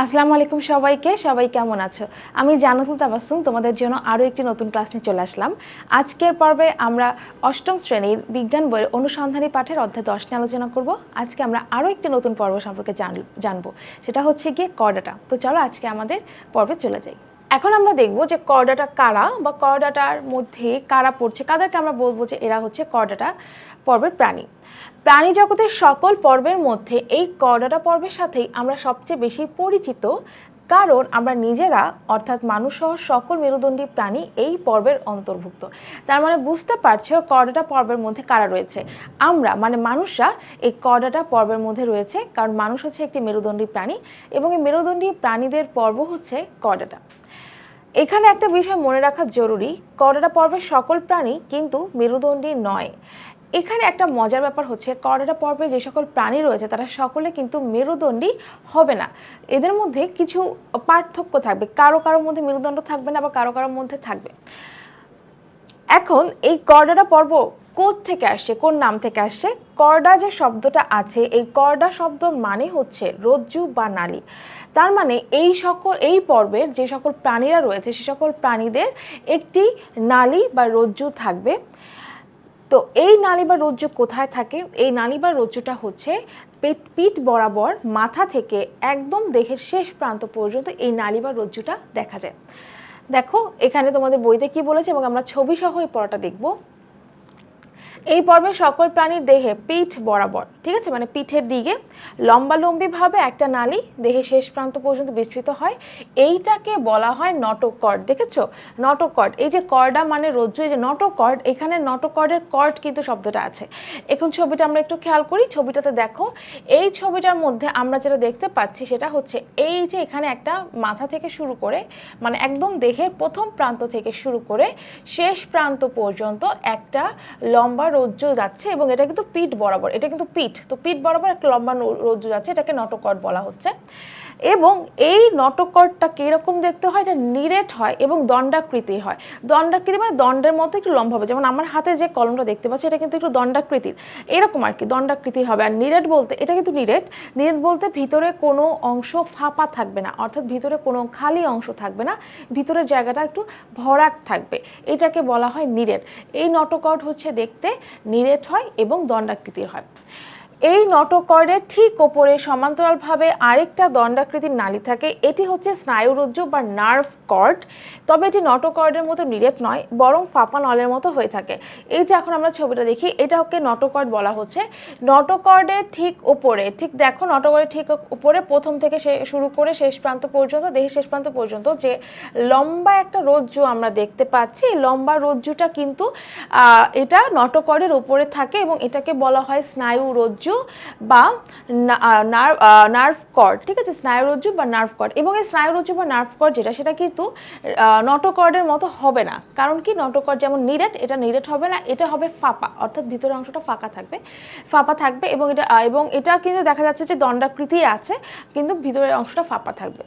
আসসালামু আলাইকুম সবাইকে, সবাই কেমন আছো? আমি জানাতুল তাবাসুম তোমাদের জন্য আরও একটি নতুন ক্লাস নিয়ে চলে আসলাম। আজকের পর্বে আমরা অষ্টম শ্রেণির বিজ্ঞান বইয়ের অনুসন্ধানী পাঠের অধ্যায় দশ নিয়ে আলোচনা করব। আজকে আমরা আরও একটি নতুন পর্ব সম্পর্কে জান- জানব। সেটা হচ্ছে গিয়ে করডাটা তো চলো আজকে আমাদের পর্বে চলে যাই। এখন আমরা দেখব যে করডাটা কারা বা করডাটার মধ্যে কারা পড়ছে, কাদেরকে আমরা বলব যে এরা হচ্ছে করডাটা পর্বের প্রাণী। প্রাণী জগতের সকল পর্বের মধ্যে এই করডাটা পর্বের সাথেই আমরা সবচেয়ে বেশি পরিচিত, কারণ আমরা নিজেরা, অর্থাৎ মানুষ সহ সকল মেরুদণ্ডী প্রাণী এই পর্বের অন্তর্ভুক্ত। তার মানে বুঝতে পারছ করডাটা পর্বের মধ্যে কারা রয়েছে। আমরা মানে মানুষরা, এই করডাটা পর্বের মধ্যে রয়েছে, কারণ মানুষ হচ্ছে একটি মেরুদণ্ডী প্রাণী এবং এই মেরুদণ্ডী প্রাণীদের পর্ব হচ্ছে করডাটা এখানে একটা বিষয় মনে রাখা জরুরি করডাটা পর্বের সকল প্রাণী কিন্তু মেরুদণ্ডী নয়। এখানে একটা মজার ব্যাপার হচ্ছে করডাটা পর্বে যে সকল প্রাণী রয়েছে, তারা সকলে কিন্তু মেরুদণ্ডী হবে না। এদের মধ্যে কিছু পার্থক্য থাকবে। কারও কারোর মধ্যে মেরুদণ্ড থাকবে না বা কারও কারোর মধ্যে থাকবে। এখন এই করডাটা পর্ব থেকে আসছে, কোন নাম থেকে আসছে? করডা যে শব্দটা আছে, এই করডা শব্দ মানে হচ্ছে রজ্জু বা নালী। তার মানে এই সকল, এই পর্বের যে সকল প্রাণীরা রয়েছে, সে সকল প্রাণীদের একটি নালী বা রজ্জু থাকবে। তো এই নালী বা রজ্জু কোথায় থাকে? এই নালী বা রজ্জুটা হচ্ছে পেট, পিঠ বরাবর মাথা থেকে একদম দেহের শেষ প্রান্ত পর্যন্ত এই নালী বা রজ্জুটা দেখা যায়। দেখো, এখানে তোমাদের বইতে কি বলেছে এবং আমরা ছবি সহ এই পড়াটা দেখব। এই পর্বে সকল প্রাণীর দেহে পিঠ বরাবর, ঠিক আছে? মানে পিঠের দিকে লম্বালম্বিভাবে একটা নালী দেহের শেষ প্রান্ত পর্যন্ত বিস্তৃত হয়। এইটাকে বলা হয় নটোকর্ড, দেখেছ? নটোকর্ড, এই যে কর্ডা মানে রজ্জু এই যে নটোকর্ড, এখানে নটোকর্ডের কর্ড কিন্তু শব্দটা আছে। এখন ছবিটা আমরা একটু খেয়াল করি, ছবিটাতে দেখো, এই ছবিটার মধ্যে আমরা যেটা দেখতে পাচ্ছি সেটা হচ্ছে এই যে এখানে একটা মাথা থেকে শুরু করে মানে একদম দেহের প্রথম প্রান্ত থেকে শুরু করে শেষ প্রান্ত পর্যন্ত একটা লম্বা রজ্জু যাচ্ছে এবং এটা কিন্তু পিঠ বরাবর, এটা কিন্তু পিঠ, তো পিঠ বরাবর একটা লম্বা রজ্জু যাচ্ছে, এটাকে নটোকট বলা হচ্ছে। এবং এই নটোকর্ডটা কীরকম দেখতে হয়? এটা নিরেট হয় এবং দণ্ডাকৃতির হয়। দণ্ডাকৃতি মানে দণ্ডের মতো একটু লম্বা হবে। যেমন আমার হাতে যে কলমটা দেখতে পাচ্ছি, এটা কিন্তু একটু দণ্ডাকৃতির। এরকম আর কি, দণ্ডাকৃতি হবে। আর নিরেট বলতে, এটা কিন্তু নিরেট। নিরেট বলতে ভিতরে কোনো অংশ ফাঁপা থাকবে না। অর্থাৎ ভিতরে কোনো খালি অংশ থাকবে না। ভিতরের জায়গাটা একটু ভরাট থাকবে। এটাকে বলা হয় নিরেট। এই নটকট হচ্ছে দেখতে নিরেট হয় এবং দণ্ডাকৃতির হয়। এই নটোকর্ডের ঠিক ওপরে সমান্তরালভাবে আরেকটা দণ্ডাকৃতির নালী থাকে। এটি হচ্ছে স্নায়ুরজ্জু বা নার্ভ কর্ড। তবে এটি নটোকর্ডের মতো নিরেট নয়, বরং ফাঁপা নলের মতো হয়ে থাকে। এই যে এখন আমরা ছবিটা দেখি, এটাকে নটোকর্ড বলা হচ্ছে। নটোকর্ডের ঠিক ওপরে, ঠিক দেখো নটোকর্ডের ঠিক উপরে প্রথম থেকে শুরু করে শেষ প্রান্ত পর্যন্ত, দেহের শেষ প্রান্ত পর্যন্ত যে লম্বা একটা রজ্জু আমরা দেখতে পাচ্ছি, এই লম্বা রজ্জুটা কিন্তু এটা নটোকর্ডের উপরে থাকে এবং এটাকে বলা হয় স্নায়ু রজ্জু বা নার্ভ কর ঠিক আছে? স্নায়ুরজ্জু বা নার্ভ কর এবং এই স্নায়ুরজ্জু বা নার্ভ কর যেটা, সেটা কিন্তু নটোকর্ডের মতো হবে না। কারণ কি? নটোকর্ড যেমন নিরেট, এটা নিরেট হবে না, এটা হবে ফাঁপা। অর্থাৎ ভিতরের অংশটা ফাঁকা থাকবে, ফাঁপা থাকবে এবং এটা এবং এটা কিন্তু দেখা যাচ্ছে যে দণ্ডাকৃতি আছে, কিন্তু ভিতরের অংশটা ফাঁপা থাকবে।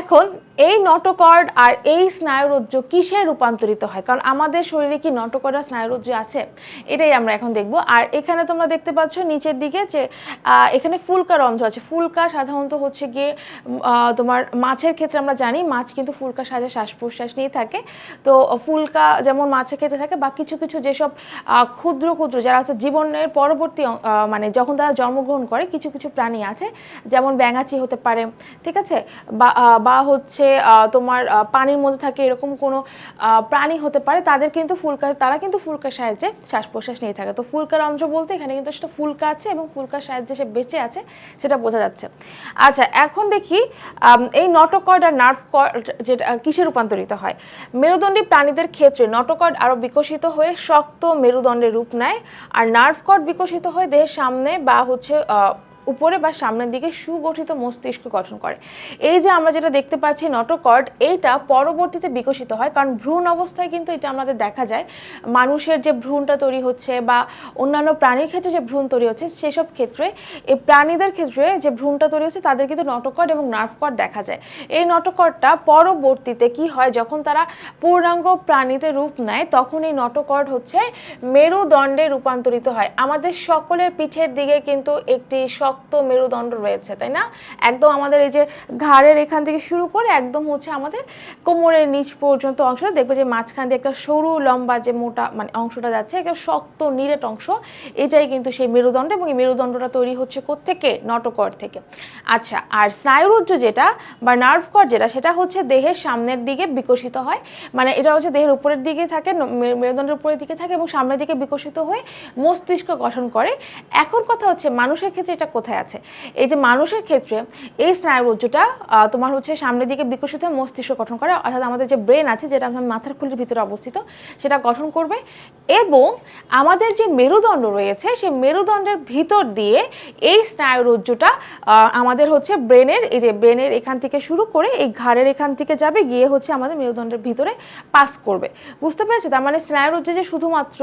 এখন এই নটোকর্ড আর এই স্নায়ুরজ্জু কিসে রূপান্তরিত হয়? কারণ আমাদের শরীরে কি নটোকর্ড আর স্নায়ুরজ্জু আছে? এটাই আমরা এখন দেখব। আর এখানে তোমরা দেখতে পাচ্ছ নিচের দিকে যে এখানে ফুলকা রন্ধ্র আছে। ফুলকা সাধারণত হচ্ছে গিয়ে তোমার মাছের ক্ষেত্রে আমরা জানি, মাছ কিন্তু ফুলকা সাজে শ্বাস প্রশ্বাস নিয়ে থাকে। তো ফুলকা যেমন মাছের ক্ষেত্রে থাকে, বা কিছু কিছু যেসব ক্ষুদ্র ক্ষুদ্র যারা আছে, জীবনের পরবর্তী মানে যখন তারা জন্মগ্রহণ করে, কিছু কিছু প্রাণী আছে। যেমন ব্যাঙাচি হতে পারে, ঠিক আছে? বা বা হচ্ছে তোমার পানির মধ্যে থাকে এরকম কোনো প্রাণী হতে পারে, তাদের কিন্তু ফুলকা, তারা কিন্তু ফুলকার সাহায্যে শ্বাস প্রশ্বাস নিয়ে থাকে। তো ফুলকার অংশ বলতে এখানে কিন্তু সেটা ফুলকা আছে এবং ফুলকার সাহায্যে সে বেঁচে আছে, সেটা বোঝা যাচ্ছে। আচ্ছা এখন দেখি এই নটোকর্ড আর নার্ভ কর্ড যেটা কিসে রূপান্তরিত হয়? মেরুদণ্ডী প্রাণীদের ক্ষেত্রে নটোকর্ড আরও বিকশিত হয়ে শক্ত মেরুদণ্ডের রূপ নেয়, আর নার্ভ কর্ড বিকশিত হয়ে দেহের সামনে বা হচ্ছে উপরে বা সামনের দিকে সুগঠিত মস্তিষ্ক গঠন করে। এই যে আমরা যেটা দেখতে পাচ্ছি নটোকর্ড, এইটা পরবর্তীতে বিকশিত হয়। কারণ ভ্রূণ অবস্থায় কিন্তু এটা আমাদের দেখা যায়। মানুষের যে ভ্রূণটা তৈরি হচ্ছে বা অন্যান্য প্রাণীর ক্ষেত্রে যে ভ্রূণ তৈরি হচ্ছে, সেসব ক্ষেত্রে, এই প্রাণীদের ক্ষেত্রে যে ভ্রূণটা তৈরি হচ্ছে, তাদের কিন্তু নটোকর্ড এবং নার্ভ কর্ড দেখা যায়। এই নটোকর্ডটা পরবর্তীতে কি হয়? যখন তারা পূর্ণাঙ্গ প্রাণীতে রূপ নেয়, তখন এই নটোকর্ড হচ্ছে মেরুদণ্ডে রূপান্তরিত হয়। আমাদের সকলের পিঠের দিকে কিন্তু একটি শক্ত মেরুদণ্ড রয়েছে, তাই না? একদম আমাদের এই যে ঘাড়ের এখান থেকে শুরু করে একদম হচ্ছে আমাদের কোমরের নিচ পর্যন্ত অংশটা দেখবে যে মাঝখান দিয়ে একটা সরু, লম্বা যে মোটা মানে অংশটা যাচ্ছে, একটা শক্ত, নিরেট অংশ। এটাই কিন্তু সেই মেরুদণ্ড এবং এই মেরুদণ্ডটা তৈরি হচ্ছে কোত্থেকে? নটকর থেকে। আচ্ছা আর স্নায়ুরজ্জ যেটা বা নার্ভ কর যেটা, সেটা হচ্ছে দেহের সামনের দিকে বিকশিত হয়। মানে এটা হচ্ছে দেহের উপরের দিকে থাকে মেরুদণ্ডের উপরের দিকে থাকে এবং সামনের দিকে বিকশিত হয়ে মস্তিষ্ক গঠন করে। এখন কথা হচ্ছে মানুষের ক্ষেত্রে এটা কোথায় আছে? এই যে মানুষের ক্ষেত্রে এই স্নায়ুরজ্জুটা তোমার হচ্ছে সামনের দিকে বিকশিত হয়ে মস্তিষ্ক গঠন করে, অর্থাৎ আমাদের যে ব্রেন আছে যেটা আমাদের মাথার খুলির ভিতরে অবস্থিত, সেটা গঠন করবে এবং আমাদের যে মেরুদণ্ড রয়েছে, সেই মেরুদণ্ডের ভিতর দিয়ে এই স্নায়ুরজ্জুটা আমাদের হচ্ছে ব্রেনের, এই যে ব্রেনের এখান থেকে শুরু করে এই ঘাড়ের এখান থেকে যাবে, গিয়ে হচ্ছে আমাদের মেরুদণ্ডের ভিতরে পাস করবে। বুঝতে পেরেছ? তার মানে স্নায়ুরজ্জু যে শুধুমাত্র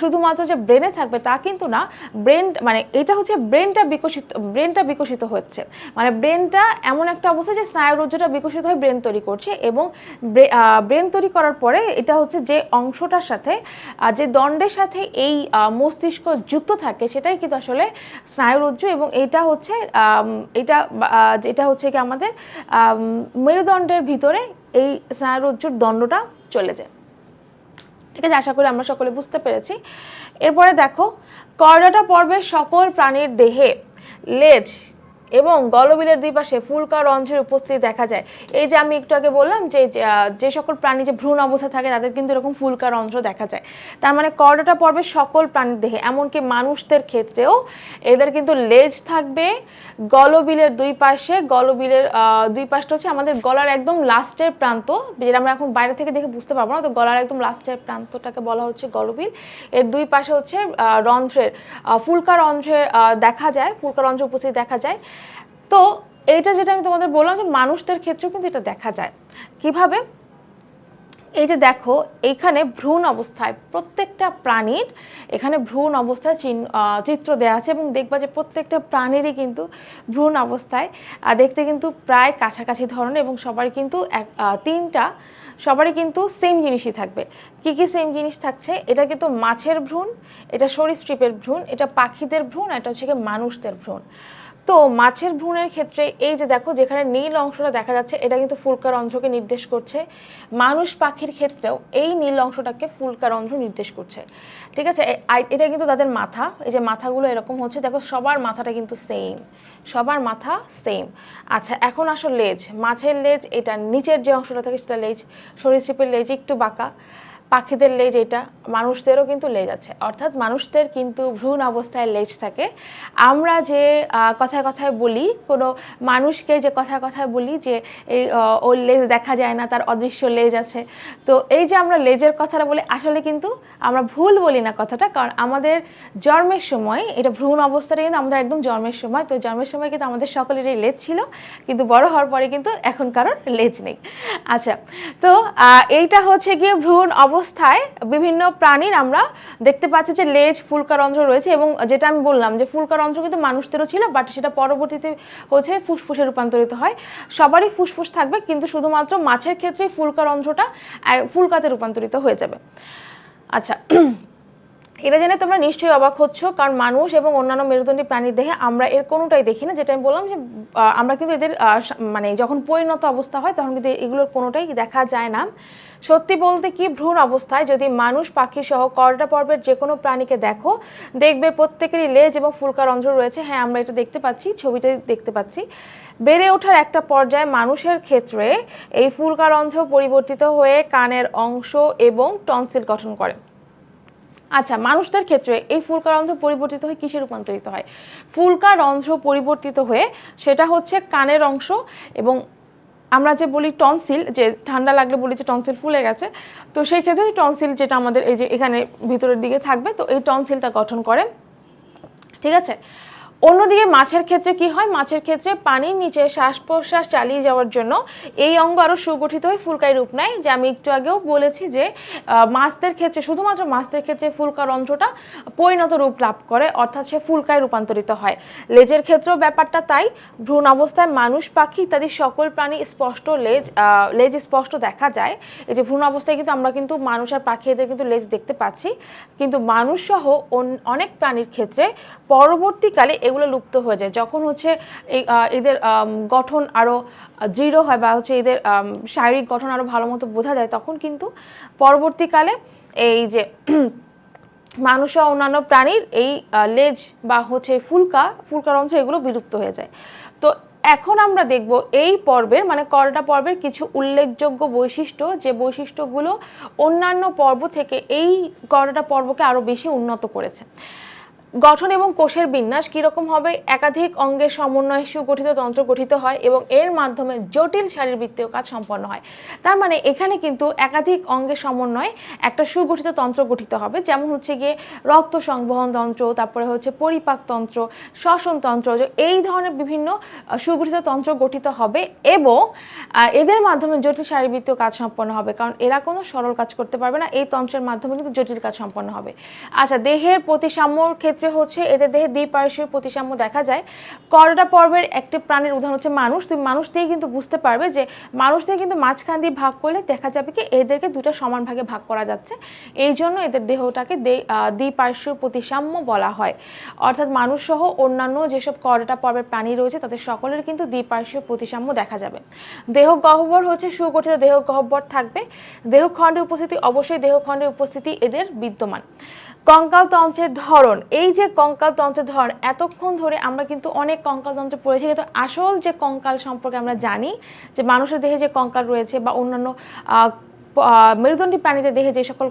শুধুমাত্র যে ব্রেনে থাকবে তা কিন্তু না, ব্রেন মানে এটা হচ্ছে ব্রেনটা বিকশিত ব্রেনটা বিকশিত হচ্ছে। মানে ব্রেনটা এমন একটা অবস্থা যে স্নায়ুরজ্জুটা বিকশিত হয়ে ব্রেন তৈরি করছে এবং ব্রেন তৈরি করার পরে এটা হচ্ছে যে অংশটার সাথে যে দণ্ডের সাথে এই মস্তিষ্ক যুক্ত থাকে সেটাই কিন্তু আসলে স্নায়ুরজ্জু এবং এটা হচ্ছে এটা এটা হচ্ছে কি আমাদের মেরুদণ্ডের ভিতরে এই স্নায়ুরজ্জুর দণ্ডটা চলে যায়। ঠিক আছে, আশা করি আমরা সকলে বুঝতে পেরেছি। এরপরে দেখো করডাটা পর্বের সকল প্রাণীর দেহে লেজ এবং গলবিলের দুই পাশে ফুলকা রন্ধ্রের উপস্থিতি দেখা যায়। এই যে আমি একটু আগে বললাম যে যে, সকল প্রাণী যে ভ্রূণ অবস্থা থাকে তাদের কিন্তু এরকম ফুলকা রন্ধ্র দেখা যায়। তার মানে করডাটা পর্বের সকল প্রাণীর দেহে এমনকি মানুষদের ক্ষেত্রেও এদের কিন্তু লেজ থাকবে। গলবিলের দুই পাশে গলবিলের দুই পাশটা হচ্ছে আমাদের গলার একদম লাস্টের প্রান্ত যেটা আমরা এখন বাইরে থেকে দেখে বুঝতে পারব না। তো গলার একদম লাস্টের প্রান্তটাকে বলা হচ্ছে গলবিল। এর দুই পাশে হচ্ছে রন্ধ্রের ফুলকা রন্ধ্রের দেখা যায় ফুলকা রন্ধ্রের উপস্থিতি দেখা যায়। তো এইটা যেটা আমি তোমাদের বললাম যে মানুষদের ক্ষেত্রেও কিন্তু এটা দেখা যায়। কীভাবে? এই যে দেখো, এখানে ভ্রূণ অবস্থায় প্রত্যেকটা প্রাণীর এখানে ভ্রূণ অবস্থায় চিত্র দেওয়া আছে এবং দেখবা যে প্রত্যেকটা প্রাণীরই কিন্তু ভ্রূণ অবস্থায় দেখতে কিন্তু প্রায় কাছাকাছি ধরনের এবং সবারই কিন্তু এক তিনটা, সবারই কিন্তু সেম জিনিসই থাকবে। কি কি সেম জিনিস থাকছে? এটা কিন্তু মাছের ভ্রূণ, এটা সরীসৃপের ভ্রূণ, এটা পাখিদের ভ্রূণ এটা হচ্ছে মানুষদের ভ্রূণ। তো মাছের ভ্রূণের ক্ষেত্রে এই যে দেখো, যেখানে নীল অংশটা দেখা যাচ্ছে, এটা কিন্তু ফুলকার অন্ধ্রকে নির্দেশ করছে। মানুষ পাখির ক্ষেত্রেও এই নীল অংশটাকে ফুলকার অন্ধ্র নির্দেশ করছে। ঠিক আছে? এটা কিন্তু তাদের মাথা। এই যে মাথাগুলো এরকম হচ্ছে, দেখো সবার মাথাটা কিন্তু সেম সবার মাথা সেম আচ্ছা এখন আসো লেজ। মাছের লেজ, এটা নিচের যে অংশটা থাকে সেটা লেজ, সরীসৃপের লেজ একটু বাঁকা। পাখিদের লেজ এটা, মানুষদেরও কিন্তু লেজ আছে। অর্থাৎ মানুষদের কিন্তু ভ্রূণ অবস্থায় লেজ থাকে। আমরা যে কথায় কথায় বলি, কোনো মানুষকে যে কথায় কথায় বলি যে এই ওর লেজ দেখা যায় না, তার অদৃশ্য লেজ আছে। তো এই যে আমরা লেজের কথাটা বলি, আসলে কিন্তু আমরা ভুল বলি না কথাটা, কারণ আমাদের জন্মের সময়, এটা ভ্রূণ অবস্থাটা কিন্তু আমাদের একদম জন্মের সময়, তো জন্মের সময় কিন্তু আমাদের সকলেরই লেজ ছিল, কিন্তু বড় হওয়ার পরে কিন্তু এখন কারোর লেজ নেই। আচ্ছা তো এইটা হচ্ছে গিয়ে ভ্রূণ অবস্থায় বিভিন্ন প্রাণীর আমরা দেখতে পাচ্ছি যে লেজ, ফুলকারন্ধ্র রয়েছে এবং যেটা আমি বললাম যে ফুলকারন্ধ্র কিন্তু মানুষদেরও ছিল বাট সেটা পরবর্তীতে হচ্ছে ফুসফুসে রূপান্তরিত হয়। সবারই ফুসফুস থাকবে, কিন্তু শুধুমাত্র মাছের ক্ষেত্রেই ফুলকারন্ধ্রটা ফুলকাতে রূপান্তরিত হয়ে যাবে। আচ্ছা এটা জেনে তোমরা নিশ্চয়ই অবাক হচ্ছ, কারণ মানুষ এবং অন্যান্য মেরুদণ্ডী প্রাণীর দেহে আমরা এর কোনোটাই দেখি না। যেটা আমি বললাম যে আমরা কিন্তু এদের মানে যখন পরিণত অবস্থা হয়, তখন কিন্তু এগুলোর কোনোটাই দেখা যায় না। সত্যি বলতে কি ভ্রূণ অবস্থায় যদি মানুষ, পাখি সহ করডা পর্বের যে কোনো প্রাণীকে দেখো, দেখবে প্রত্যেকেরই লেজ এবং ফুলকারন্ধ্র রয়েছে। হ্যাঁ আমরা এটা দেখতে পাচ্ছি ছবিতে দেখতে পাচ্ছি। বেড়ে ওঠার একটা পর্যায়ে মানুষের ক্ষেত্রে এই ফুলকারন্ধ্র পরিবর্তিত হয়ে কানের অংশ এবং টনসিল গঠন করে। আচ্ছা মানুষদের ক্ষেত্রে এই ফুলকা রন্ধ্র পরিবর্তিত হয়ে কিসে রূপান্তরিত হয়? ফুলকা রন্ধ্র পরিবর্তিত হয়ে সেটা হচ্ছে কানের অংশ এবং আমরা যে বলি টনসিল যে ঠান্ডা লাগলে বলি যে টনসিল ফুলে গেছে, তো সেই ক্ষেত্রে টনসিল যেটা আমাদের এই যে এখানে ভিতরের দিকে থাকবে, তো এই টনসিলটা গঠন করে, ঠিক আছে? অন্যদিকে মাছের ক্ষেত্রে কি হয়? মাছের ক্ষেত্রে পানির নিচে শ্বাস প্রশ্বাস চালিয়ে যাওয়ার জন্য এই অঙ্গ আরও সুগঠিত হয়ে ফুলকায় রূপ নেয়, যে আমি একটু আগেও বলেছি যে মাছদের ক্ষেত্রে, শুধুমাত্র মাছদের ক্ষেত্রে ফুলকার অন্ত্রটা পরিণত রূপ লাভ করে, অর্থাৎ সে ফুলকায় রূপান্তরিত হয়। লেজের ক্ষেত্রেও ব্যাপারটা তাই। ভ্রূণ অবস্থায় মানুষ, পাখি ইত্যাদি সকল প্রাণী স্পষ্ট লেজ লেজ স্পষ্ট দেখা যায়। এই যে ভ্রূণ অবস্থায় কিন্তু আমরা কিন্তু মানুষ আর পাখি এদের কিন্তু লেজ দেখতে পাচ্ছি। কিন্তু মানুষ সহ অন- অনেক প্রাণীর ক্ষেত্রে পরবর্তীকালে এগুলো লুপ্ত হয়ে যায়। যখন হচ্ছে এদের গঠন আরও দৃঢ় হয় বা হচ্ছে এদের শারীরিক গঠন আরও ভালো মতো বোঝা যায়, তখন কিন্তু পরবর্তীকালে এই যে মানুষ ও অন্যান্য প্রাণীর এই লেজ বা হচ্ছে ফুলকা, ফুলকার অংশ এগুলো বিলুপ্ত হয়ে যায়। তো এখন আমরা দেখব এই পর্বের মানে করটা পর্বের কিছু উল্লেখযোগ্য বৈশিষ্ট্য, যে বৈশিষ্ট্যগুলো অন্যান্য পর্ব থেকে এই করটা পর্বকে আরও বেশি উন্নত করেছে। গঠন এবং কোষের বিন্যাস কীরকম হবে? একাধিক অঙ্গের সমন্বয়ে সুগঠিত তন্ত্র গঠিত হয় এবং এর মাধ্যমে জটিল শারীরবৃত্তীয় কাজ সম্পন্ন হয়। তার মানে এখানে কিন্তু একাধিক অঙ্গের সমন্বয়ে একটা সুগঠিত তন্ত্র গঠিত হবে। যেমন হচ্ছে গিয়ে রক্ত সংবহন তন্ত্র, তারপরে হচ্ছে পরিপাক তন্ত্র, শ্বসন তন্ত্র এই ধরনের বিভিন্ন সুগঠিত তন্ত্র গঠিত হবে এবং এদের মাধ্যমে জটিল শারীরবৃত্তীয় কাজ সম্পন্ন হবে। কারণ এরা কোনো সরল কাজ করতে পারবে না। এই তন্ত্রের মাধ্যমে কিন্তু জটিল কাজ সম্পন্ন হবে। আচ্ছা দেহের প্রতিসাম্যর ক্ষেত্রে হচ্ছে এদের দেহে দ্বিপার্শ্বীয় প্রতিসাম্য দেখা যায়। করডা পর্বের একটি প্রাণীর উদাহরণ হচ্ছে মানুষ। তুমি মানুষ দিয়ে কিন্তু বুঝতে পারবে যে মানুষ দিয়ে কিন্তু মাঝখান দিয়ে ভাগ করলে দেখা যাবে কি এদেরকে দুটো সমান ভাগে ভাগ করা যাচ্ছে। এই জন্য এদের দেহটাকে দ্বিপার্শ্বীয় প্রতিসাম্য বলা হয়। অর্থাৎ মানুষ সহ অন্যান্য যেসব করডা পর্বের প্রাণী রয়েছে, তাদের সকলের কিন্তু দ্বিপার্শ্বীয় প্রতিসাম্য দেখা যাবে। দেহ গহ্বর হচ্ছে সুগঠিত দেহ গহ্বর থাকবে। দেহখণ্ডের উপস্থিতি, অবশ্যই দেহখণ্ডের উপস্থিতি এদের বিদ্যমান। কঙ্কাল তন্ত্রের ধরন। এই যে কঙ্কালতন্ত্রের ধরন, এতক্ষণ ধরে আমরা কিন্তু অনেক কঙ্কালতন্ত্র পড়েছি, কিন্তু আসল যে কঙ্কাল সম্পর্কে আমরা জানি, যে মানুষের দেহে যে কঙ্কাল রয়েছে বা অন্যান্য মেরুদণ্ডী প্রাণীদের দেহে যে সকল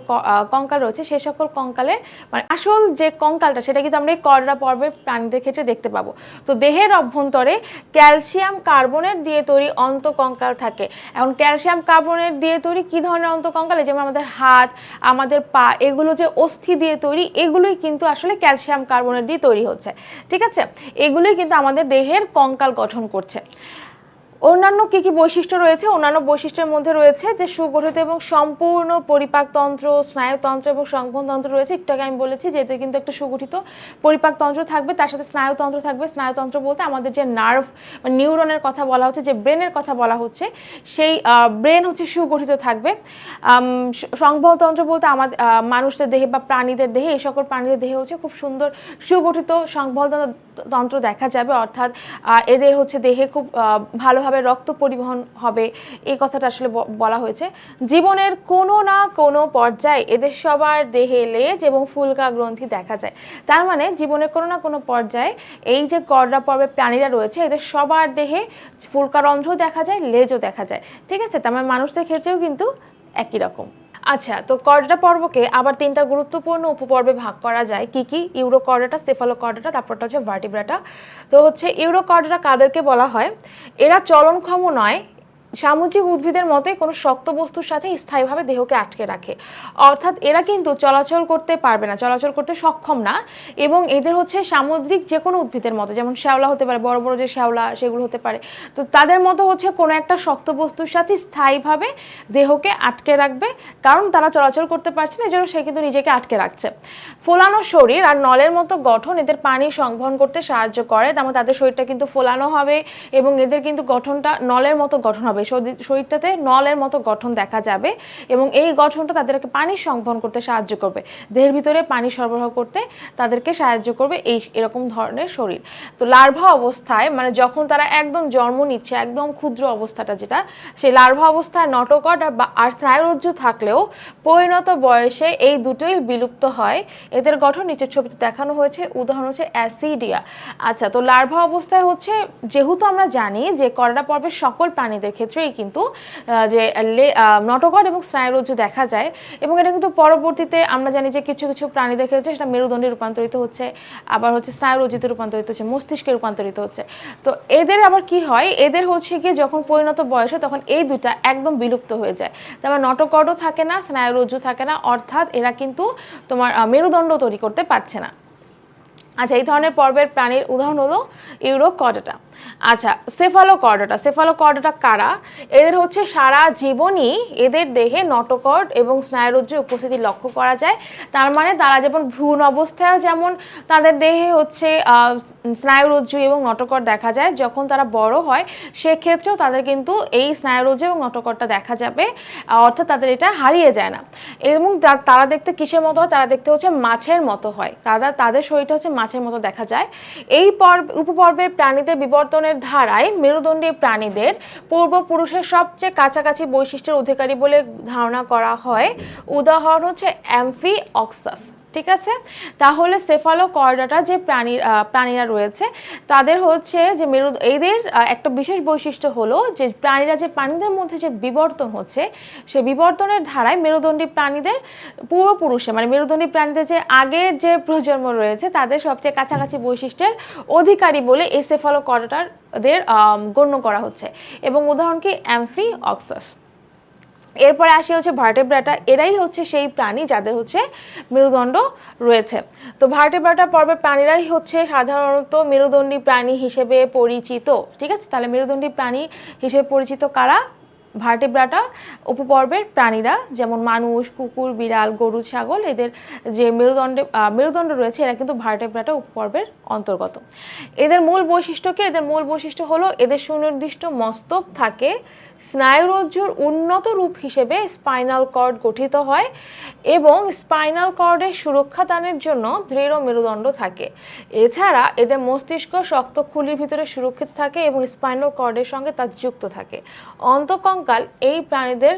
কঙ্কাল রয়েছে সেই সকল কঙ্কালের মানে আসল যে কঙ্কালটা, সেটা কিন্তু আমরা এই কররা পর্বের প্রাণীদের ক্ষেত্রে দেখতে পাবো। তো দেহের অভ্যন্তরে ক্যালসিয়াম কার্বনেট দিয়ে তৈরি অন্তকঙ্কাল থাকে। এখন ক্যালসিয়াম কার্বনেট দিয়ে তৈরি কি ধরনের অন্তকঙ্কাল? যেমন আমাদের হাত, আমাদের পা, এগুলো যে অস্থি দিয়ে তৈরি, এগুলোই কিন্তু আসলে ক্যালসিয়াম কার্বনেট দিয়ে তৈরি হচ্ছে। ঠিক আছে? এগুলোই কিন্তু আমাদের দেহের কঙ্কাল গঠন করছে। অন্যান্য কি কি বৈশিষ্ট্য রয়েছে অন্যান্য বৈশিষ্ট্যের মধ্যে রয়েছে যে সুগঠিত এবং সম্পূর্ণ পরিপাকতন্ত্র স্নায়ুতন্ত্র এবং সংবহনতন্ত্র রয়েছে একটু আগে আমি বলেছি যে এতে কিন্তু একটা সুগঠিত পরিপাকতন্ত্র থাকবে। তার সাথে স্নায়ুতন্ত্র থাকবে। স্নায়ুতন্ত্র বলতে আমাদের যে নার্ভ নিউরনের কথা বলা হচ্ছে যে ব্রেনের কথা বলা হচ্ছে সেই ব্রেন হচ্ছে সুগঠিত থাকবে। সংবহনতন্ত্র বলতে আমাদের মানুষদের দেহে বা প্রাণীদের দেহে এই সকল প্রাণীদের দেহে হচ্ছে খুব সুন্দর সুগঠিত সংবহনতন্ত্র তন্ত্র দেখা যাবে। অর্থাৎ এদের হচ্ছে দেহে খুব আহ, ভালোভাবে রক্ত পরিবহন হবে, এই কথাটা আসলে বলা হয়েছে। জীবনের কোনো না কোনো পর্যায়ে এদের সবার দেহে লেজ এবং ফুলকা গ্রন্থি দেখা যায়। তার মানে জীবনের কোনো না কোনো পর্যায়ে এই যে করডা পর্বের প্রাণীরা রয়েছে, এদের সবার দেহে ফুলকা রন্ধ্র দেখা যায়, লেজও দেখা যায়। ঠিক আছে? তার মানে মানুষদের ক্ষেত্রেও কিন্তু একই রকম। আচ্ছা তো কর্ডাটা পর্বকে আবার তিনটা গুরুত্বপূর্ণ উপপর্বে ভাগ করা যায়। কি কি? ইউরো করডাটা, সেফালো করডাটা, তারপরটা হচ্ছে ভার্টিব্রাটা। তো হচ্ছে ইউরো কর্ডাটা কাদেরকে বলা হয়? এরা চলনক্ষম নয় সামুদ্রিক উদ্ভিদের মতোই কোনো শক্ত বস্তুর সাথে স্থায়ীভাবে দেহকে আটকে রাখে। অর্থাৎ এরা কিন্তু চলাচল করতে পারবে না, চলাচল করতে সক্ষম না এবং এদের হচ্ছে সামুদ্রিক যে কোনো উদ্ভিদের মতো, যেমন শ্যাওলা হতে পারে, বড় বড় যে শ্যাওলা সেগুলো হতে পারে। তো তাদের মতো হচ্ছে কোনো একটা শক্ত বস্তুর সাথে স্থায়ীভাবে দেহকে আটকে রাখবে, কারণ তারা চলাচল করতে পারছে না, এজন্য সে কিন্তু নিজেকে আটকে রাখছে। ফোলানো শরীর আর নলের মতো গঠন এদের পানি সংবহন করতে সাহায্য করে, তেমন তাদের শরীরটা কিন্তু ফোলানো হবে এবং এদের কিন্তু গঠনটা নলের মতো গঠন হবে। শরীরটাতে নলের মতো গঠন দেখা যাবে এবং এই গঠনটা তাদেরকে পানি সংবহন করতে সাহায্য করবে। দেহের ভিতরে পানি সরবরাহ করতে তাদেরকে সাহায্য করবে এই এরকম ধরনের শরীর। তো লার্ভা অবস্থায় মানে যখন তারা একদম জন্ম নিচ্ছে, একদম ক্ষুদ্র অবস্থাটা যেটা, সেই লার্ভা অবস্থায় নটকট আর স্নায়ুরজ্জু থাকলেও পরিণত বয়সে এই দুটোই বিলুপ্ত হয়। এদের গঠন নিচের ছবিতে দেখানো হয়েছে, উদাহরণ হচ্ছে অ্যাসিডিয়া। আচ্ছা তো লার্ভা অবস্থায় হচ্ছে, যেহেতু আমরা জানি যে করডা পর্বের সকল প্রাণীদের ক্ষেত্রেই কিন্তু যে নটকট এবং স্নায়ুরজ্জু দেখা যায় এবং এটা কিন্তু পরবর্তীতে আমরা জানি যে কিছু কিছু প্রাণীদের ক্ষেত্রে সেটা মেরুদণ্ডে রূপান্তরিত হচ্ছে, আবার হচ্ছে স্নায়ুরজ্জুতে রূপান্তরিত হচ্ছে, মস্তিষ্কে রূপান্তরিত হচ্ছে। তো এদের আবার কি হয়? এদের হচ্ছে গিয়ে যখন পরিণত বয়সে তখন এই দুটা একদম বিলুপ্ত হয়ে যায়। তারপর নটকটও থাকে না, স্নায়ুরজ্জু থাকে না, অর্থাৎ এরা কিন্তু তোমার মেরুদণ্ড তৈরি করতে পারছে না। আচ্ছা এই ধরনের পর্বের প্রাণীর উদাহরণ হলো ইউরোকর্ডাটা আচ্ছা সেফালোকর্ডটা সেফালোকর্ডাটা কারা? এদের হচ্ছে সারা জীবনই এদের দেহে নটকর্ড এবং স্নায়ুরজ্জুর উপস্থিতি লক্ষ্য করা যায়। তার মানে তারা যেমন ভ্রূণ অবস্থায় যেমন তাদের দেহে হচ্ছে স্নায়ুরজ্জু এবং নটকর দেখা যায়। যখন তারা বড় হয়, সেক্ষেত্রেও তাদের কিন্তু এই স্নায়ুরজ্জু এবং নটকরটা দেখা যাবে। অর্থাৎ তাদের এটা হারিয়ে যায় না। এবং তারা দেখতে কিসের মতো হয়? তারা দেখতে হচ্ছে মাছের মতো হয়। তারা, তাদের শরীরটা হচ্ছে মাছের মতো দেখা যায়। এই পর্ব, উপপর্বের প্রাণীদের বিবর্তনের ধারায় মেরুদণ্ডী প্রাণীদের পূর্বপুরুষের সবচেয়ে কাছাকাছি বৈশিষ্ট্যের অধিকারী বলে ধারণা করা হয়। উদাহরণ হচ্ছে অ্যাম্ফি অক্সাস ঠিক আছে? তাহলে সেফালো কর্ডাটা যে প্রাণী প্রাণীরা রয়েছে তাদের হচ্ছে যে মেরু এদের একটা বিশেষ বৈশিষ্ট্য হলো যে প্রাণীরা যে প্রাণীদের মধ্যে যে বিবর্তন হচ্ছে সে বিবর্তনের ধারায় মেরুদণ্ডী প্রাণীদের পূর্বপুরুষে মানে মেরুদণ্ডী প্রাণীদের যে আগের যে প্রজন্ম রয়েছে তাদের সবচেয়ে কাছাকাছি বৈশিষ্ট্যের অধিকারী বলে এই সেফালোকর্ডাটাদের আম, গণ্য করা হচ্ছে। এবং উদাহরণ কি? অ্যাম্ফি অক্সাস এরপরে আসি হচ্ছে ভার্টেব্রাটা এরাই হচ্ছে সেই প্রাণী যাদের হচ্ছে মেরুদণ্ড রয়েছে। তো ভার্টেব্রাটা পর্বের প্রাণীরাই হচ্ছে সাধারণত মেরুদণ্ডী প্রাণী হিসেবে পরিচিত। ঠিক আছে? তাহলে মেরুদণ্ডী প্রাণী হিসেবে পরিচিত কারা? ভার্টেব্রাটা উপপর্বের প্রাণীরা, যেমন মানুষ, কুকুর, বিড়াল, গরু, ছাগল, এদের যে মেরুদণ্ডে মেরুদণ্ড রয়েছে, এরা কিন্তু ভার্টেব্রাটা উপপর্বের অন্তর্গত। এদের মূল বৈশিষ্ট্য কি? এদের মূল বৈশিষ্ট্য হলো এদের সুনির্দিষ্ট মস্তক থাকে স্নায়ুরজ্জুর উন্নত রূপ হিসেবে স্পাইনাল কর্ড গঠিত হয় এবং স্পাইনাল কর্ডের সুরক্ষা দানের জন্য দৃঢ় মেরুদণ্ড থাকে। এছাড়া এদের মস্তিষ্ক শক্ত খুলির ভিতরে সুরক্ষিত থাকে এবং স্পাইনাল কর্ডের সঙ্গে তা যুক্ত থাকে। অন্তকঙ্কাল এই প্রাণীদের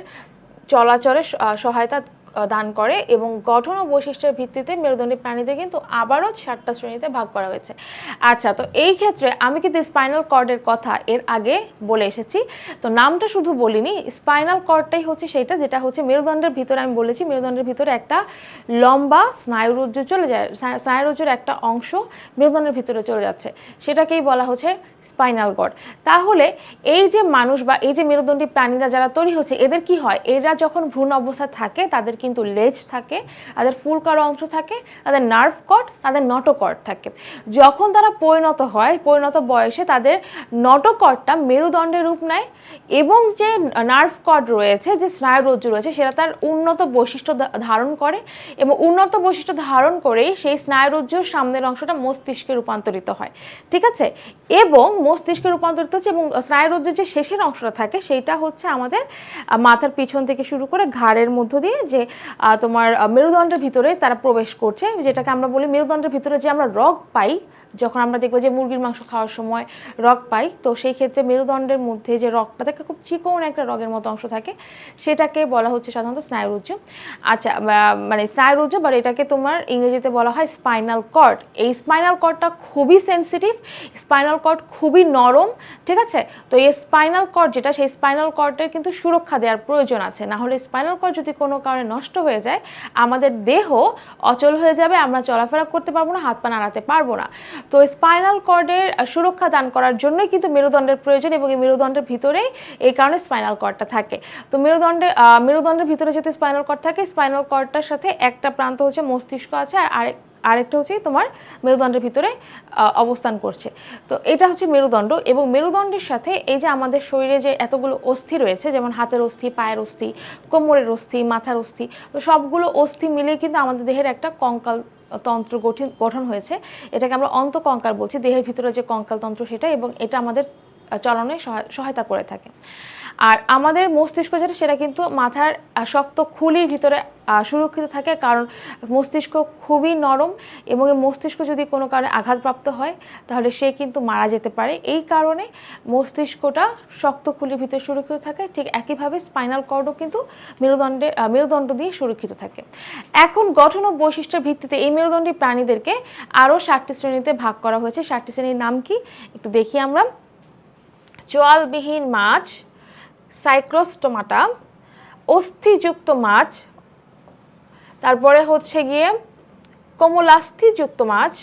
চলাচলের সহায়তা দান করে এবং গঠন ও বৈশিষ্ট্যের ভিত্তিতে মেরুদণ্ডী প্রাণীদের কিন্তু আবারও সাতটা শ্রেণীতে ভাগ করা হয়েছে। আচ্ছা তো এই ক্ষেত্রে আমি কিন্তু স্পাইনাল কর্ডের কথা এর আগে বলে এসেছি? তো নামটা শুধু বলিনি স্পাইনাল কর্ডটাই হচ্ছে সেটা, যেটা হচ্ছে মেরুদণ্ডের ভিতরে আমি বলেছি, মেরুদণ্ডের ভিতরে একটা লম্বা স্নায়ুরজ্জু চলে যায়, স্না- স্নায়ুরজ্জুর একটা অংশ মেরুদণ্ডের ভিতরে চলে যাচ্ছে। সেটাকেই বলা হচ্ছে স্পাইনাল কর্ড তাহলে এই যে মানুষ বা এই যে মেরুদণ্ডী প্রাণীরা যারা তৈরি হচ্ছে, এদের কি হয়? এরা যখন ভ্রূণ অবস্থায় থাকে, তাদের কিন্তু লেজ থাকে, তাদের ফুলকার অংশ থাকে, তাদের নার্ভ কর্ড তাদের নটোকর্ড থাকে। যখন তারা পরিণত হয়, পরিণত বয়সে তাদের নটোকর্ডটা মেরুদণ্ডের রূপ নেয় এবং যে নার্ভ কর্ড রয়েছে, যে স্নায়ুরজ্জু রয়েছে, সেটা তার উন্নত বৈশিষ্ট্য ধারণ করে এবং উন্নত বৈশিষ্ট্য ধারণ করেই সেই স্নায়ুরজ্জুর সামনের অংশটা মস্তিষ্কে রূপান্তরিত হয়। ঠিক আছে? এবং মস্তিষ্কে রূপান্তরিত হচ্ছে এবং স্নায়ুরজ্জুর যে শেষের অংশটা থাকে, সেইটা হচ্ছে আমাদের মাথার পিছন থেকে শুরু করে ঘাড়ের মধ্য দিয়ে যে তোমার মেরুদণ্ডের ভিতরে তারা প্রবেশ করছে, যেটাকে আমরা বলি মেরুদণ্ডের ভিতরে যে আমরা রগ পাই যখন আমরা দেখব যে মুরগির মাংস খাওয়ার সময় রগ পাই, তো সেই ক্ষেত্রে মেরুদণ্ডের মধ্যে যে রগটা থাকে, খুব চিকন একটা রগের মতো অংশ থাকে, সেটাকে বলা হচ্ছে সাধারণত স্নায়ুরজ্জু। আচ্ছা মানে স্নায়ুরজ্জু বা এটাকে তোমার ইংরেজিতে বলা হয় স্পাইনাল কর্ড। এই স্পাইনাল কর্ডটা খুবই সেনসিটিভ স্পাইনাল কর্ড খুবই নরম, ঠিক আছে? তো এই স্পাইনাল কর্ড যেটা, সেই স্পাইনাল কর্ডের কিন্তু সুরক্ষা দেওয়ার প্রয়োজন আছে। না হলে স্পাইনাল কর্ড যদি কোনো কারণে নষ্ট হয়ে যায়, আমাদের দেহ অচল হয়ে যাবে, আমরা চলাফেরা করতে পারব না, হাত পা নাড়াতে পারব না। তো স্পাইনাল কর্ডের সুরক্ষা দান করার জন্যই কিন্তু মেরুদণ্ডের প্রয়োজন এবং এই মেরুদণ্ডের ভিতরেই এই কারণে স্পাইনাল কর্ডটা থাকে। তো মেরুদণ্ডে মেরুদণ্ডের ভিতরে যেহেতু স্পাইনাল কর্ড থাকে, স্পাইনাল কর্ডটার সাথে একটা প্রান্ত হচ্ছে মস্তিষ্ক আছে আর আরেক আরেকটা হচ্ছে তোমার মেরুদণ্ডের ভিতরে অবস্থান করছে। তো এটা হচ্ছে মেরুদণ্ড এবং মেরুদণ্ডের সাথে এই যে আমাদের শরীরে যে এতগুলো অস্থি রয়েছে, যেমন হাতের অস্থি, পায়ের অস্থি, কোমরের অস্থি, মাথার অস্থি, তো সবগুলো অস্থি মিলিয়ে কিন্তু আমাদের দেহের একটা কঙ্কাল তন্ত্র গঠিন, গঠন হয়েছে। এটাকে আমরা অন্তকঙ্কাল বলছি, দেহের ভিতরে যে কঙ্কাল তন্ত্র সেটা এবং এটা আমাদের চলনে সহায়- সহায়তা করে থাকে। আর আমাদের মস্তিষ্ক যেটা, সেটা কিন্তু মাথার শক্ত খুলির ভিতরে সুরক্ষিত থাকে। কারণ মস্তিষ্ক খুবই নরম এবং এই মস্তিষ্ক যদি কোনো কারণে আঘাতপ্রাপ্ত হয়, তাহলে সে কিন্তু মারা যেতে পারে। এই কারণে মস্তিষ্কটা শক্ত খুলির ভিতরে সুরক্ষিত থাকে। ঠিক একইভাবে স্পাইনাল কর্ডও কিন্তু মেরুদণ্ডে মেরুদণ্ড দিয়ে সুরক্ষিত থাকে। এখন গঠন ও বৈশিষ্ট্যের ভিত্তিতে এই মেরুদণ্ডী প্রাণীদেরকে আরও ষাটটি শ্রেণীতে ভাগ করা হয়েছে। ষাটটি শ্রেণির নাম কি? একটু দেখি আমরা। চোয়ালবিহীন মাছ সাইক্লোস্টোমাটা, অস্থিযুক্ত মাছ, তারপরে হচ্ছে গিয়ে কোমলাস্থিযুক্ত মাছ,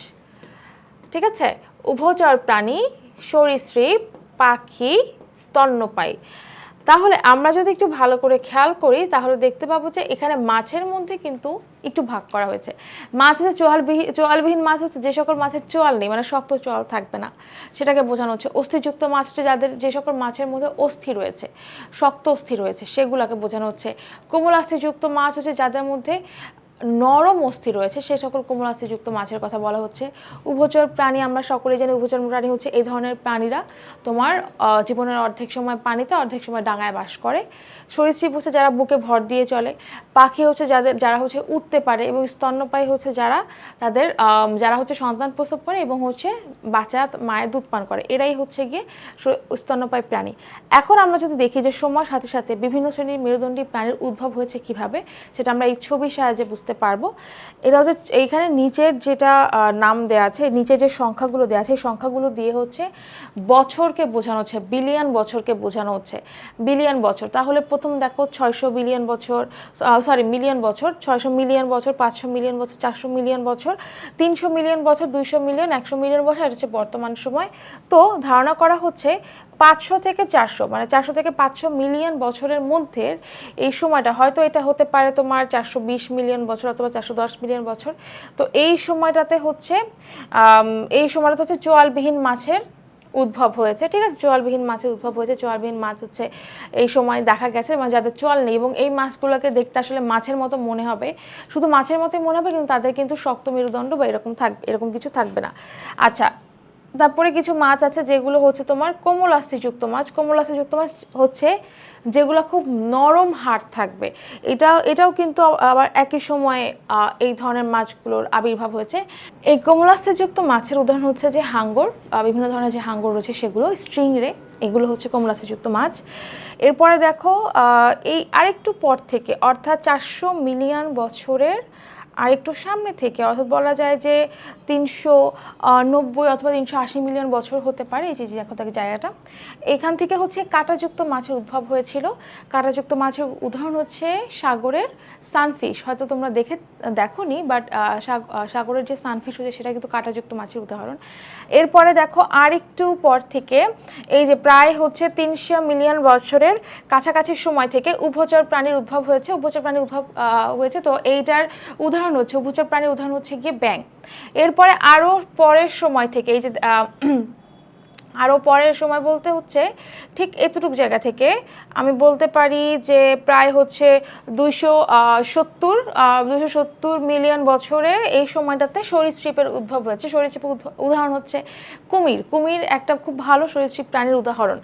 ঠিক আছে? উভচর প্রাণী, সরীসৃপ, পাখি, স্তন্যপায়ী। তাহলে আমরা যদি একটু ভালো করে খেয়াল করি, তাহলে দেখতে পাবো যে এখানে মাছের মধ্যে কিন্তু একটু ভাগ করা হয়েছে। মাছ হচ্ছে চোয়ালবিহীন চোয়ালবিহীন মাছ হচ্ছে যে সকল মাছের চোয়াল নেই মানে শক্ত চোয়াল থাকবে না। সেটাকে বোঝানো হচ্ছে। অস্থিযুক্ত মাছ হচ্ছে যাদের যে সকল মাছের মধ্যে অস্থি রয়েছে, শক্ত অস্থি রয়েছে, সেগুলোকে বোঝানো হচ্ছে। কোমল অস্থিযুক্ত মাছ হচ্ছে যাদের মধ্যে নরম অস্থি রয়েছে সেই সকল কোমল অস্থিযুক্ত মাছের কথা বলা হচ্ছে। উভচর প্রাণী আমরা সকলেই জানি, উভচর প্রাণী হচ্ছে এই ধরনের প্রাণীরা। তোমার জীবনের অর্ধেক সময় পানিতে, অর্ধেক সময় ডাঙায় বাস করে। সরীসৃপ হচ্ছে যারা বুকে ভর দিয়ে চলে। পাখি হচ্ছে যাদের, যারা হচ্ছে উঠতে পারে এবং স্তন্যপায়ী হচ্ছে যারা তাদের যারা হচ্ছে সন্তান প্রসব করে এবং হচ্ছে বাচ্চা মায়ের দুধ পান করে। এরাই হচ্ছে গিয়ে স- স্তন্যপায়ী প্রাণী। এখন আমরা যদি দেখি যে সময়ের সাথে সাথে বিভিন্ন শ্রেণির মেরুদণ্ডী প্রাণীর উদ্ভব হয়েছে কীভাবে, সেটা আমরা এই ছবির সাহায্যে বুঝতে পারব। এটা হচ্ছে এইখানে নিচের যেটা নাম দেওয়া আছে, নিচের যে সংখ্যাগুলো দেওয়া আছে সংখ্যাগুলো দিয়ে হচ্ছে বছরকে বোঝানো হচ্ছে, বিলিয়ন বছরকে বোঝানো হচ্ছে। বিলিয়ন বছর, তাহলে প্রথম দেখো ছয়শো বিলিয়ন বছর সরি মিলিয়ন বছর, ছয়শো মিলিয়ন বছর, পাঁচশো মিলিয়ন বছর, চারশো মিলিয়ন বছর, তিনশো মিলিয়ন বছর, দুইশো মিলিয়ন, একশো মিলিয়ন বছর, এটা হচ্ছে বর্তমান সময়। তো ধারণা করা হচ্ছে পাঁচশো থেকে চারশো মানে চারশো থেকে পাঁচশো মিলিয়ন বছরের মধ্যে এই সময়টা, হয়তো এটা হতে পারে তোমার চারশো বিশ মিলিয়ন বছর অথবা চারশো দশ মিলিয়ন বছর। তো এই সময়টাতে হচ্ছে এই সময়টাতে হচ্ছে চোয়ালবিহীন মাছের উদ্ভব হয়েছে, ঠিক আছে? চোয়ালবিহীন মাছের উদ্ভব হয়েছে, চোয়ালবিহীন মাছ হচ্ছে এই সময় দেখা গেছে মানে যাদের চোয়াল নেই এবং এই মাছগুলোকে দেখতে আসলে মাছের মতো মনে হবে। শুধু মাছের মতোই মনে হবে, কিন্তু তাদের কিন্তু শক্ত মেরুদণ্ড বা এরকম থাকবে এরকম কিছু থাকবে না। আচ্ছা তারপরে কিছু মাছ আছে যেগুলো হচ্ছে তোমার কোমলাস্থিযুক্ত মাছ। কোমলাস্থিযুক্ত মাছ হচ্ছে যেগুলো খুব নরম হাড় থাকবে। এটা, এটাও কিন্তু আবার একই সময়ে এই ধরনের মাছগুলোর আবির্ভাব হয়েছে। এই কোমলাস্থিযুক্ত মাছের উদাহরণ হচ্ছে যে হাঙ্গর বিভিন্ন ধরনের যে হাঙ্গর রয়েছে সেগুলো স্ট্রিংরে, এগুলো হচ্ছে কোমলাস্থিযুক্ত মাছ। এরপরে দেখো এই আরেকটু পর থেকে, অর্থাৎ চারশো মিলিয়ন বছরের আর একটু সামনে থেকে, অর্থাৎ বলা যায় যে তিনশো নব্বই অথবা তিনশো আশি মিলিয়ন বছর হতে পারে এই যে এখন থেকে জায়গাটা। এখান থেকে হচ্ছে কাঁটাযুক্ত মাছের উদ্ভব হয়েছিল। কাঁটাযুক্ত মাছের উদাহরণ হচ্ছে সাগরের সানফিশ। হয়তো তোমরা দেখে দেখো নি বাট সাগরের যে সানফিশ হচ্ছে সেটা কিন্তু কাঁটাযুক্ত মাছের উদাহরণ। এরপরে দেখো আর একটু পর থেকে, এই যে প্রায় হচ্ছে তিনশো মিলিয়ন বছরের কাছাকাছি সময় থেকে উভচর প্রাণীর উদ্ভব হয়েছে। উভচর প্রাণীর উদ্ভব হয়েছে। তো এইটার উদাহরণ হচ্ছে, উভচর প্রাণীর উদাহরণ হচ্ছে গিয়ে ব্যাং এরপরে আরও পরের সময় থেকে, এই যে আরও পরের সময় বলতে হচ্ছে, ঠিক এতটুকু জায়গা থেকে আমি বলতে পারি যে প্রায় হচ্ছে দুইশো সত্তর দুশো সত্তর মিলিয়ন বছরে এই সময়টাতে সরীসৃপের উদ্ভব হয়েছে। সরীসৃপের উদাহরণ হচ্ছে কুমির। কুমির একটা খুব ভালো সরীসৃপ প্রাণীর উদাহরণ।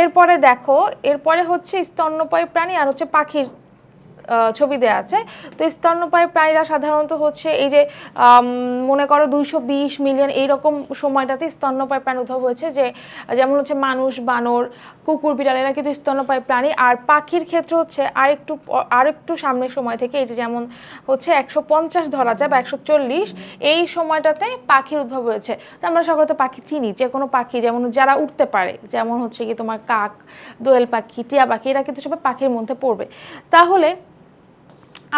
এরপরে দেখো, এরপরে হচ্ছে স্তন্যপায়ী প্রাণী আর হচ্ছে পাখির ছবি দেওয়া আছে। তো স্তন্যপায়ী প্রাণীরা সাধারণত হচ্ছে এই যে মনে করো দুইশো বিশ মিলিয়ন এইরকম সময়টাতে স্তন্যপায়ী প্রাণী উদ্ভব হয়েছে যে, যেমন হচ্ছে মানুষ, বানর, কুকুর, বিড়াল, এরা কিন্তু স্তন্যপায়ী প্রাণী। আর পাখির ক্ষেত্রে হচ্ছে আরেকটু আরেকটু সামনের সময় থেকে এই যে যেমন হচ্ছে একশো পঞ্চাশ ধরা যায় বা একশো চল্লিশ, এই সময়টাতে পাখির উদ্ভব হয়েছে। তো আমরা সকলে পাখি চিনি, যে কোনো পাখি, যেমন যারা উঠতে পারে, যেমন হচ্ছে কি তোমার কাক, দোয়েল পাখি, টিয়া পাখি, এরা কিন্তু সবাই পাখির মধ্যে পড়বে। তাহলে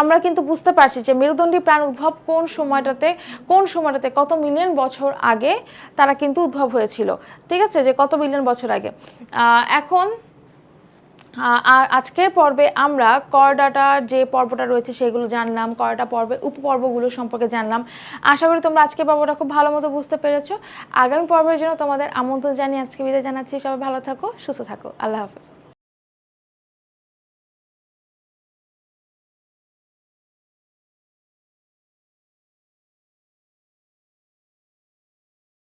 আমরা কিন্তু বুঝতে পারছি যে মেরুদণ্ডী প্রাণ উদ্ভব কোন সময়টাতে কোন সময়টাতে কত মিলিয়ন বছর আগে তারা কিন্তু উদ্ভব হয়েছিল। ঠিক আছে? যে কত মিলিয়ন বছর আগে। এখন আজকের পর্বে আমরা করডাটার যে পর্বটা রয়েছে সেগুলো জানলাম, করডা পর্বে উপপর্বগুলো সম্পর্কে জানলাম। আশা করি তোমরা আজকের পর্বটা খুব ভালো মতো বুঝতে পেরেছ। আগামী পর্বের জন্য তোমাদের আমন্ত্রণ জানিয়ে আজকে বিদায় জানাচ্ছি। সবাই ভালো থাকো, সুস্থ থাকো। আল্লাহ হাফেজ।